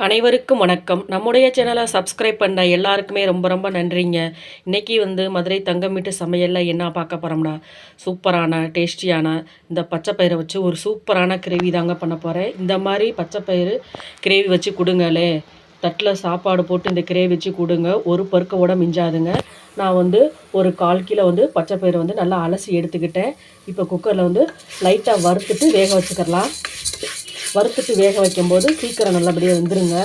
அனைவருக்கும் வணக்கம். நம்முடைய சேனலை சப்ஸ்கிரைப் பண்ண எல்லாருக்குமே ரொம்ப ரொம்ப நன்றிங்க. இன்றைக்கி வந்து மதுரை தங்கம் வீட்டு சமையலில் என்ன பார்க்க போகிறோம்னா சூப்பரான டேஸ்டியான இந்த பச்சை பயிரை வச்சு ஒரு சூப்பரான கிரேவி தாங்க பண்ண போகிறேன் இந்த மாதிரி பச்சை பயிறு கிரேவி வச்சு கொடுங்களே. தட்டில் சாப்பாடு போட்டு இந்த கிரேவி வச்சு கொடுங்க. ஒரு பருக்க மிஞ்சாதுங்க. நான் வந்து ஒரு கால் கிலோ வந்து பச்சை பயிறு வந்து நல்லா அலசி எடுத்துக்கிட்டேன். இப்போ குக்கரில் வந்து லைட்டாக வறுத்துட்டு வேக வச்சுக்கிறலாம். வறுத்துட்டு வேக வைக்கும்போது சீக்கிரம் நல்லபடியாக வெந்துருங்க.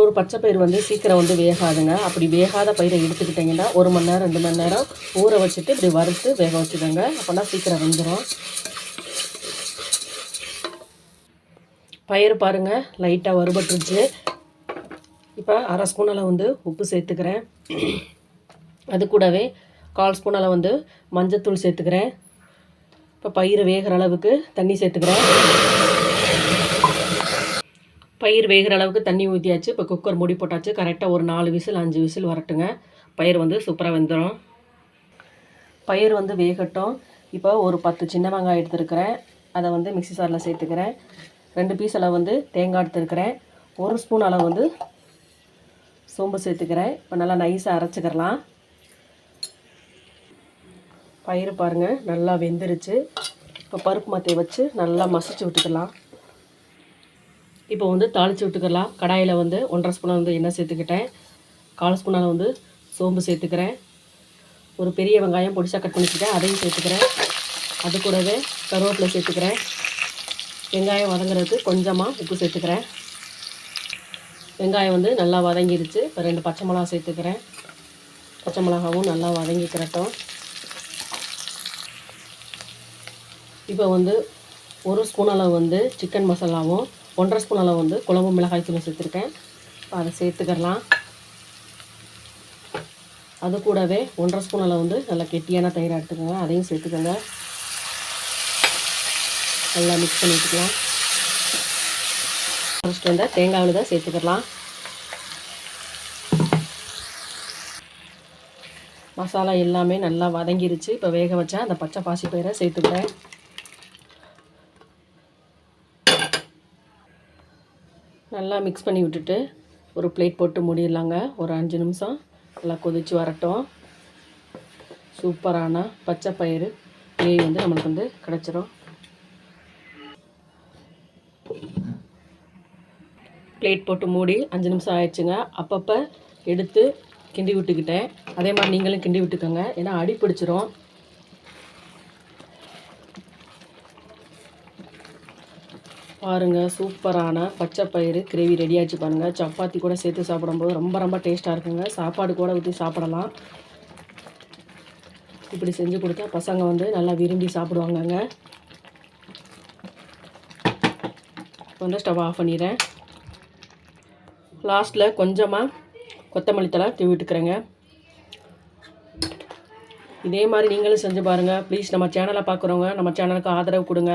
ஒரு பச்சை பயிர் வந்து சீக்கிரம் வந்து வேகாதுங்க. அப்படி வேகாத பயிரை எடுத்துக்கிட்டிங்கன்னா ஒரு மணி நேரம் ரெண்டு மணி நேரம் ஊற வச்சுட்டு இப்படி வறுத்து வேக வச்சுக்கோங்க. அப்போனா சீக்கிரம் வெந்துடும் பயிர் பாருங்கள் லைட்டாக வறுபட்டுருச்சு. இப்போ அரை ஸ்பூனில் வந்து உப்பு சேர்த்துக்கிறேன். அது கூடவே கால் ஸ்பூன் அளவு வந்து மஞ்சத்தூள் சேர்த்துக்கிறேன். இப்போ பயிர் வேகிற அளவுக்கு தண்ணி சேர்த்துக்கிறேன். பயிர் வேகிற அளவுக்கு தண்ணி ஊற்றியாச்சு இப்போ குக்கர் மூடி போட்டாச்சு. கரெக்டாக ஒரு நாலு விசில் அஞ்சு விசில் வரட்டுங்க. பயிர் வந்து சூப்பராக வெந்துடும் பயிர் வந்து வேகட்டும். இப்போ ஒரு பத்து சின்ன வெங்காயம் எடுத்துருக்கிறேன். அதை வந்து மிக்சி சாரில் சேர்த்துக்கிறேன். ரெண்டு பீஸ் அளவு வந்து தேங்காய் எடுத்துருக்கிறேன். ஒரு ஸ்பூன் அளவு வந்து சோம்பு சேர்த்துக்கிறேன். இப்போ நல்லா நைஸாக அரைச்சிக்கிறலாம். பயிர் பாருங்கள் நல்லா வெந்துருச்சு. இப்போ பருப்பு மத்தையை வச்சு நல்லா மசிச்சு விட்டுக்கலாம். இப்போ வந்து தாளித்து விட்டுக்கலாம். கடாயில் வந்து ஒன்றரை ஸ்பூன் வந்து எண்ணெய் சேர்த்துக்கிட்டேன். கால் ஸ்பூனால் வந்து சோம்பு சேர்த்துக்கிறேன். ஒரு பெரிய வெங்காயம் பொடிசாக கட் பண்ணிக்கிட்டேன் அதையும் சேர்த்துக்கிறேன். அது கூடவே கருவேப்பிலை சேர்த்துக்கிறேன். வெங்காயம் வதங்குறதுக்கு கொஞ்சமாக உப்பு சேர்த்துக்கிறேன். வெங்காயம் வந்து நல்லா வதங்கிருச்சு. இப்போ ரெண்டு பச்சை மிளகா சேர்த்துக்கிறேன். பச்சை மிளகாவும் நல்லா வதங்கிக்கிறட்டும். இப்போ வந்து ஒரு ஸ்பூன் அளவு வந்து சிக்கன் மசாலாவும் ஒன்றரை ஸ்பூன் அளவு வந்து குழம்பு மிளகாய் தூள் சேர்த்துருக்கேன். அதை சேர்த்துக்கலாம். அது கூடவே ஒன்றரை ஸ்பூன் அளவு வந்து நல்லா கெட்டியான தயிராக எடுத்துக்கோங்க. அதையும் சேர்த்துக்கோங்க. நல்லா மிக்ஸ் பண்ணிட்டுக்கலாம் ஃபஸ்ட்டு வந்து தேங்காய் தான் சேர்த்துக்கலாம். மசாலா எல்லாமே நல்லா வதங்கிருச்சு. இப்போ வேக வச்சா அந்த பச்சை பாசி பயிரை சேர்த்துக்கிறேன். நல்லா மிக்ஸ் பண்ணி விட்டுட்டு ஒரு பிளேட் போட்டு முடிடலாங்க. ஒரு அஞ்சு நிமிஷம் நல்லா கொதித்து வரட்டும். சூப்பரான பச்சை பயிறு கிரேவி வந்து நம்மளுக்கு வந்து கிடச்சிரும். பிளேட் போட்டு மூடி அஞ்சு நிமிஷம் ஆயிடுச்சுங்க. அப்பப்போ எடுத்து கிண்டி விட்டுக்கிட்டேன். அதே மாதிரி நீங்களும் கிண்டி விட்டுக்கோங்க. ஏன்னா அடி பிடிச்சிரும். பாருங்கள் சூப்பரான பச்சை பயிறு கிரேவி ரெடி ஆச்சு பாருங்கள் சப்பாத்தி கூட சேர்த்து சாப்பிடும்போது ரொம்ப ரொம்ப டேஸ்ட்டாக இருக்குங்க. சாப்பாடு கூட ஊற்றி சாப்பிடலாம். இப்படி செஞ்சு கொடுத்தா பசங்க வந்து நல்லா விரும்பி சாப்பிடுவாங்கங்க. வந்து ஸ்டவ் ஆஃப் பண்ணிடுறேன். லாஸ்ட்டில் கொஞ்சமாக கொத்தமல்லி தலை தூவி விட்டுக்கிறேங்க. இதே மாதிரி நீங்களும் செஞ்சு பாருங்கள் ப்ளீஸ் நம்ம சேனலை பார்க்குறவங்க நம்ம சேனலுக்கு ஆதரவு கொடுங்க.